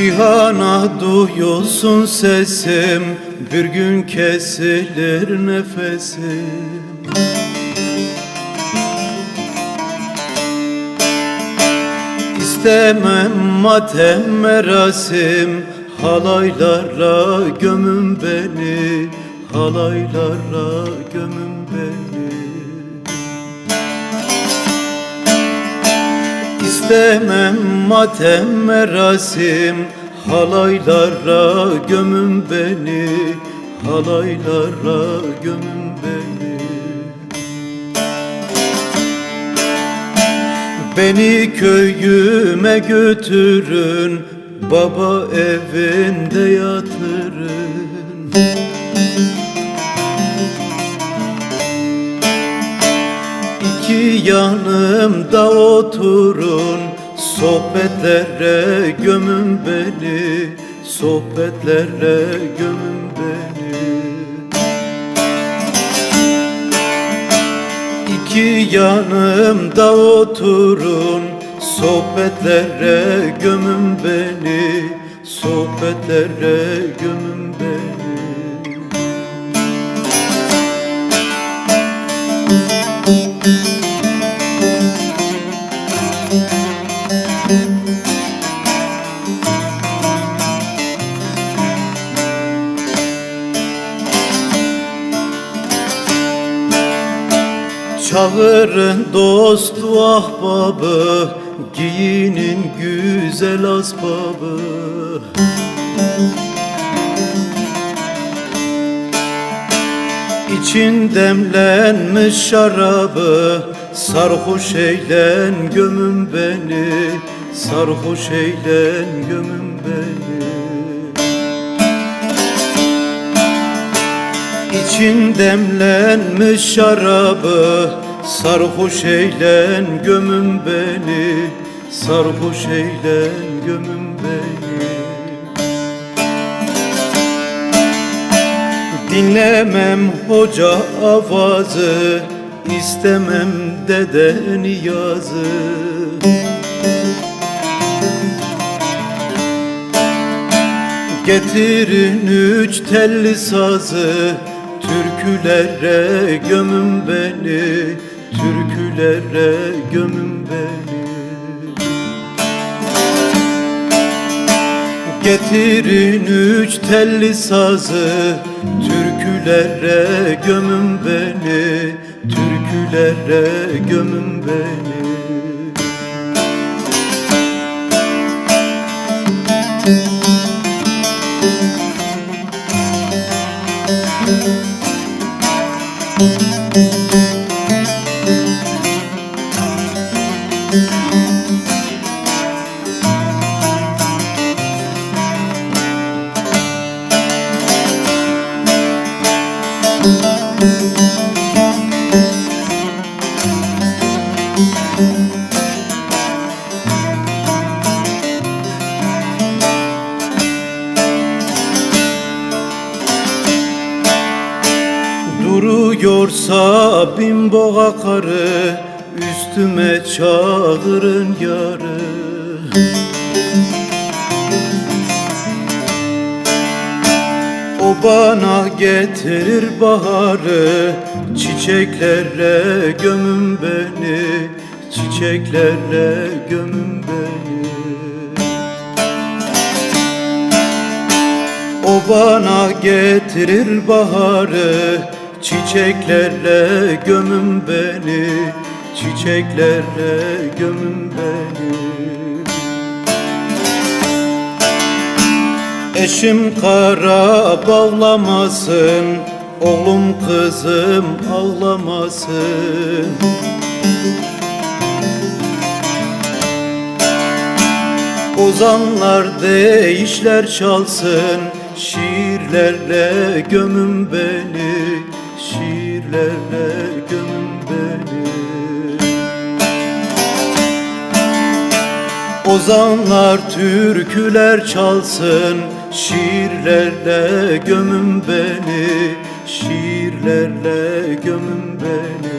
Cihana duyulsun sesim Bir gün kesilir nefesim. İstemem matem merasim Halaylara gömün beni Halaylara gömün beni İstemem matem merasim. Halaylara gömün beni Halaylara gömün beni. Beni köyüme götürün Baba evinde yatırın İki yanımda oturun Sohbetlere gömün beni Sohbetlere gömün beni. İki yanımda oturun Sohbetlere gömün beni Sohbetlere gömün beni Çağırın dostu ahbabı Giyinin güzel asbabı. İçin demlenmiş şarabı Sarhoş eylen gömün beni Sarhoş eylen gömün beni İçin demlenmiş şarabı. Sarhoş eylen gömün beni Sarhoş eylen gömün beni. Dinlemem hoca avazı istemem dede niyazı Getirin üç telli sazı Türkülere gömün beni Türkülere gömün beni. Getirin üç telli sazı Türkülere gömün beni Türkülere gömün beni Müzik Duruyorsa bin boğa karı Üstüme çağırın yarı. O bana getirir baharı Çiçeklerle gömün beni Çiçeklerle gömün beni. O bana getirir baharı Çiçeklerle gömün beni Çiçeklerle gömün beni. Eşim kara bağlamasın Oğlum kızım ağlamasın. Ozanlar değişler çalsın Şiirlerle gömün beni Şiirlerle gömün beni Ozanlar türküler çalsın Şiirlerle gömün beni Şiirlerle gömün beni